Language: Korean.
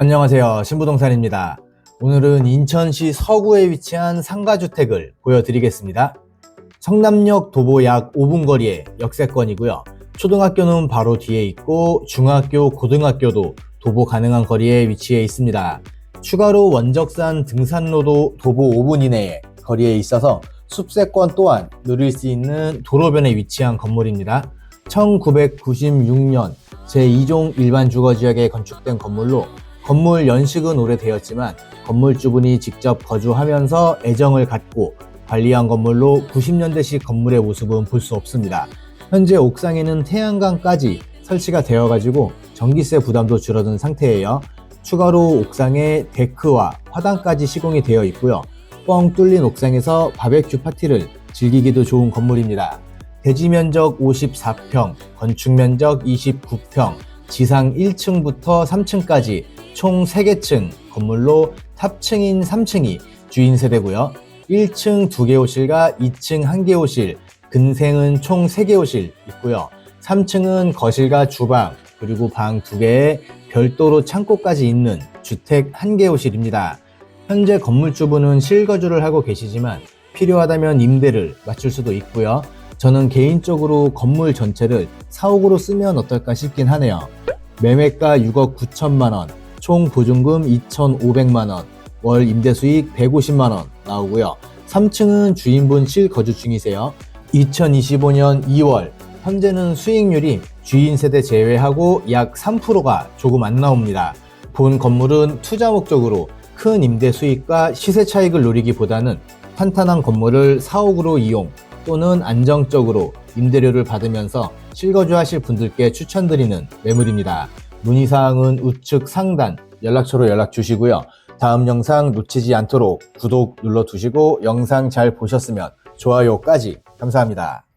안녕하세요. 신부동산입니다. 오늘은 인천시 서구에 위치한 상가주택을 보여드리겠습니다. 성남역 도보 약 5분 거리의 역세권이고요. 초등학교는 바로 뒤에 있고 중학교, 고등학교도 도보 가능한 거리에 위치해 있습니다. 추가로 원적산 등산로도 도보 5분 이내에 거리에 있어서 숲세권 또한 누릴 수 있는 도로변에 위치한 건물입니다. 1996년 제2종 일반 주거지역에 건축된 건물로 건물 연식은 오래되었지만 건물주분이 직접 거주하면서 애정을 갖고 관리한 건물로 90년대식 건물의 모습은 볼 수 없습니다. 현재 옥상에는 태양광까지 설치가 되어가지고 전기세 부담도 줄어든 상태예요. 추가로 옥상에 데크와 화단까지 시공이 되어 있고요. 뻥 뚫린 옥상에서 바베큐 파티를 즐기기도 좋은 건물입니다. 대지 면적 54평, 건축 면적 29평, 지상 1층부터 3층까지 총 3개 층 건물로 탑층인 3층이 주인 세대고요. 1층 2개 호실과 2층 1개 호실, 근생은 총 3개 호실 있고요. 3층은 거실과 주방, 그리고 방 2개에 별도로 창고까지 있는 주택 1개 호실입니다. 현재 건물주분은 실거주를 하고 계시지만 필요하다면 임대를 맞출 수도 있고요. 저는 개인적으로 건물 전체를 사옥으로 쓰면 어떨까 싶긴 하네요. 매매가 6억 9천만 원, 총 보증금 2,500만 원, 월 임대 수익 150만 원 나오고요. 3층은 주인분 실거주 중이세요. 2025년 2월 현재는 수익률이 주인 세대 제외하고 약 3%가 조금 안 나옵니다. 본 건물은 투자 목적으로 큰 임대 수익과 시세 차익을 노리기보다는 탄탄한 건물을 사옥으로 이용 또는 안정적으로 임대료를 받으면서 실거주하실 분들께 추천드리는 매물입니다. 문의사항은 우측 상단 연락처로 연락 주시고요. 다음 영상 놓치지 않도록 구독 눌러두시고 영상 잘 보셨으면 좋아요까지 감사합니다.